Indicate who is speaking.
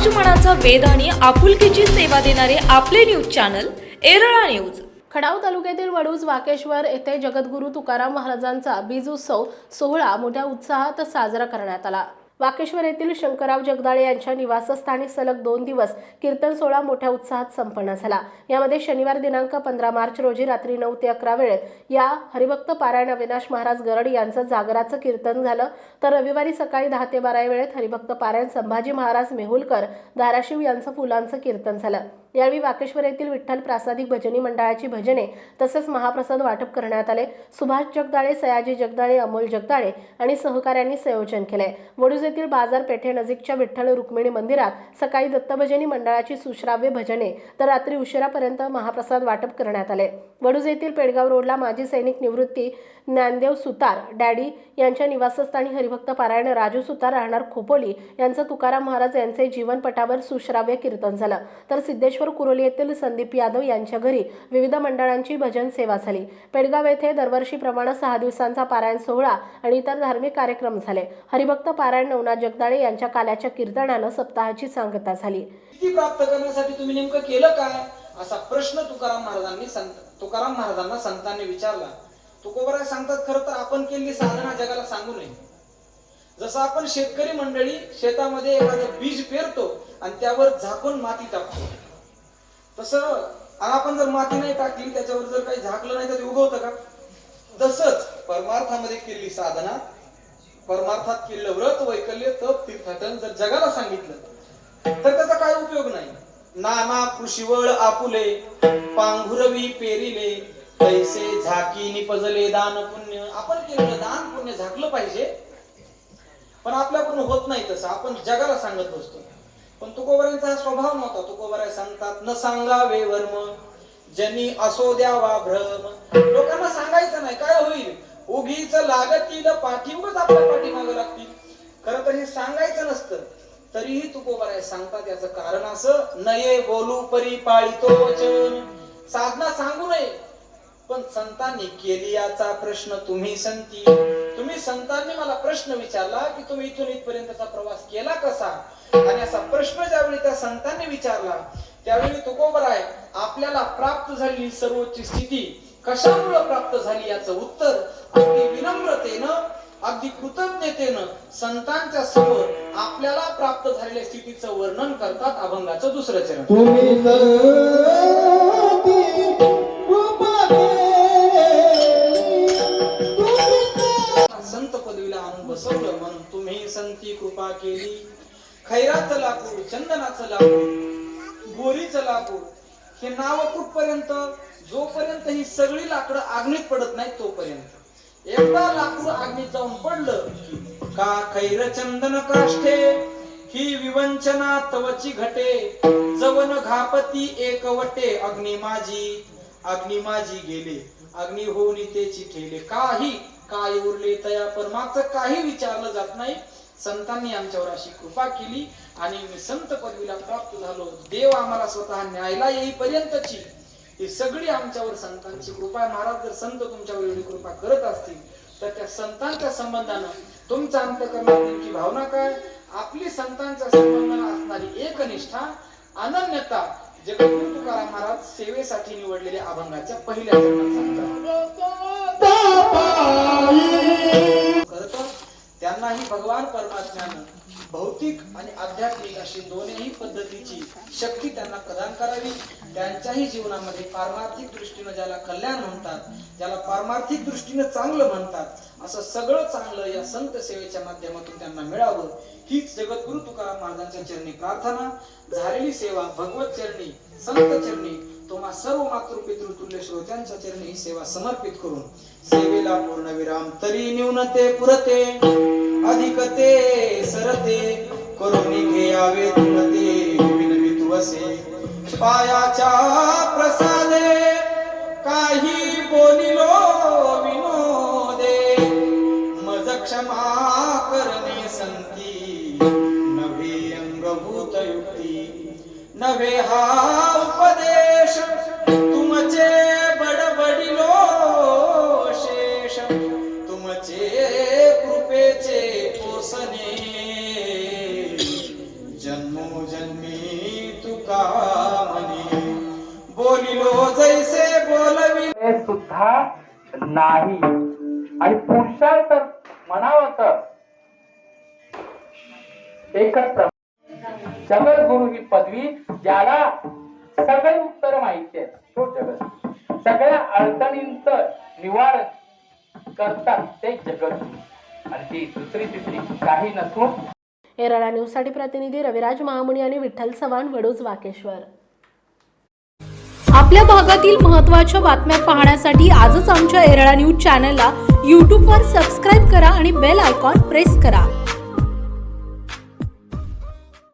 Speaker 1: समाज मनाचा वेद आणि आपुलकीची सेवा देणारे आपले न्यूज चॅनल एरळा न्यूज.
Speaker 2: खडाव तालुक्यातील वडूज वाकेश्वर येथे जगद्गुरू तुकाराम महाराजांचा बीज उत्सव सोहळा मोठ्या उत्साहात साजरा करण्यात आला. वाकेश्वर येथील शंकरराव जगदाळे यांच्या निवासस्थानी सलग दोन दिवस कीर्तन सोहळा मोठ्या उत्साहात संपन्न झाला. यामध्ये शनिवार दिनांक पंधरा मार्च रोजी रात्री नऊ ते अकरा वेळेत या हरिभक्त पारायण अविनाश महाराज गरड यांचं जागराचं कीर्तन झालं. तर रविवारी सकाळी दहा ते बारा वेळेत हरिभक्त पारायण संभाजी महाराज मेहुलकर धाराशिव यांचं फुलांचं कीर्तन झालं. यावेळी वाकेश्वर येथील विठ्ठल प्रासादिक भजनी मंडळाची भजने तसेच महाप्रसाद वाटप करण्यात आले. सुभाष जगदाळे सयाजी जगदाळे अमोल जगदाळे आणि सहकाऱ्यांनी संयोजन केले वडुजे येथील बाजारपेठेनजीकच्या विठ्ठल रुक्मिणी मंदिरात सकाळी दत्तभजनी मंडळाची सुश्राव्य भजने तर रात्री उशिरापर्यंत महाप्रसाद वाटप करण्यात आले. वडूज येथील पेडगाव रोडला माजी सैनिक निवृत्ती ज्ञानदेव सुतार डॅडी यांच्या निवासस्थानी हरिभक्त पारायण राजू सुतार राहणार खोपोली यांचं तुकाराम महाराज यांचे जीवनपटावर सुश्राव्य कीर्तन झालं. तर सिद्धेश्वर कुरोली येथील संदीप यादव यांच्या घरी विविध मंडळांची भजन सेवा झाली. पेडगाव येथे दरवर्षीप्रमाणे सहा दिवसांचा पारायण सोहळा आणि इतर धार्मिक कार्यक्रम झाले. हरिभक्त पारायण नवनाथ जगदाळे यांच्या काल्याच्या कीर्तनानं सप्ताहाची सांगता झाली.
Speaker 3: किती प्राप्त करण्यासाठी तुम्ही नेमकं केलं काय? असा प्रश्न तुकाराम महाराजांनी संत तुकाराम महाराजांना संतांनी विचारला. तुकोबराय सांगतात खरं तर आपण केलेली साधना जगाला सांगू नये. जसं आपण शेतकरी मंडळी शेतामध्ये एखादं बीज पेरतो आणि त्यावर झाकून माती टाकतो. तसं आपण जर माती नाही टाकली त्याच्यावर जर काही झाकलं नाही तर उगवतं का? तसंच परमार्थामध्ये केलेली साधना परमार्थात केलेलं व्रत वैकल्य तप तीर्थाटन जर जगाला सांगितलं तर त्याचा काय उपयोग नाही. नाना कृषीवळ आपुले पांघुरवी पेरिले पैसे झाकी निपजले दान पुण्य. आपण केलेलं दान पुण्य झाकलं पाहिजे पण आपल्याकडून होत नाही तसं. आपण जगाला सांगत बसतो. पण तुकोबऱ्यांचा हा स्वभाव नव्हता. तुकोबऱ्या सांगतात न सांगावे वर्म जनी असो द्यावा भ्रम. लोकांना सांगायचं नाही. काय होईल? उगीच लागतील पाठी उगाच आपल्या पाठीमागं लागतील. खर तर हे सांगायचं नसतं तरीही तुकोबाराय सांगतात याचं कारण असं नये बोलू परी वचन. साधना सांगू नये पण संतांनी केली याचा प्रश्न तुम्ही संती. तुम्ही संतांनी मला प्रश्न विचारला की तुम्ही इथून इथपर्यंतचा प्रवास केला कसा? आणि असा प्रश्न ज्यावेळी त्या संतांनी विचारला त्यावेळी तुकोबराय आहे आपल्याला प्राप्त झालेली सर्वोच्च स्थिती कशामुळे प्राप्त झाली याचं उत्तर? अगदी विनम्रतेनं अगदी कृतज्ञतेनं संतांच्या समोर आपल्याला प्राप्त झालेल्या स्थितीचं वर्णन करतात अभंगाचं दुसरं चरण. संत पदवीला आणून बसवलं म्हणून तुम्ही संती कृपा केली. खैराचं लाकूड चंदनाचं लाकूड गोरीचं लाकूड हे नाव कुठपर्यंत? जोपर्यंत ही सगळी लाकडं आग्नीत पडत नाही तोपर्यंत. एकदा लाकूड आग्नीत जाऊन पडलं का खैर चंदन काष्ठे? ही विवंचना तवची घटे जवन घापती एकवटे अग्नी माझी अग्नी माझी गेले अग्नी होऊन तेची ठेले काही काय उरले तया पण मागचं काही विचारलं जात नाही. संतांनी आमच्यावर अशी कृपा केली आणि मी संत पदवीला प्राप्त झालो. देव आम्हाला स्वतः न्यायला येईपर्यंतची ही सगळी आमच्यावर संतांची कृपा महाराज जर संत तुमच्यावर एवढी कृपा करत असतील तर त्या संतांच्या संबंधानं तुमच्या अंतकरणात नेमकी भावना काय? आपली संतांच्या संबंधानं असणारी एकनिष्ठा अनन्यता जगद्गुरु तुकाराम महाराज सेवेसाठी निवडलेल्या अभंगाच्या पहिल्या चरणात सांगतात. नाही भगवान परमात्म्यानं. भौतिक आणि आध्यात्मिक अशी दोन्ही पद्धतीची शक्ती त्यांना प्रदान करावी. त्यांच्याही जीवनामध्ये पारमार्थिक दृष्टीनं ज्याला कल्याण म्हणतात ज्याला पारमार्थिक दृष्टीनं चांगलं म्हणतात असं सगळं चांगलं या संत सेवेच्या माध्यमातून त्यांना मिळावं. हीच जगद्गुरु तुकाराम महाराजांच्या चरणी प्रार्थना. झालेली सेवा भगवत चरणी संत चरणी तुम्हा सर्व मातृपितृ तुल्य श्रोत्यांच्या चरणी ही सेवा समर्पित करून सेवेला पूर्ण विराम तरी न्यूनते पुरते. अधिकते सरते करून घ्यावे तुमते विनवित वसे. पायाच्या प्रसादे काही बोलिलो विनोदे. मज क्षमा करणे संती नव्हे अंगभूत युक्ती. नव्हे हा सुद्धा
Speaker 4: नाही. आणि पुरुषार्थ म्हणावं तर. एकच जगत गुरु ही पदवी ज्याला सगळे उत्तर माहिती आहेत. तो जगत. सगळ्या अडचणींच निवारण करतात ते जगत. आणि ती दुसरी तिसरी काही नसून
Speaker 5: एरळा न्यूजसाठी प्रतिनिधी रविराज महामुनी आणि विठ्ठल चव्हाण वडोज वाकेश्वर.
Speaker 2: आपल्या भागातील महत्त्वाच्या बातम्या पाहण्यासाठी आजच आमच्या एरळा न्यूज चॅनलला यूट्यूबवर सबस्क्राईब करा आणि बेल आयकॉन प्रेस करा.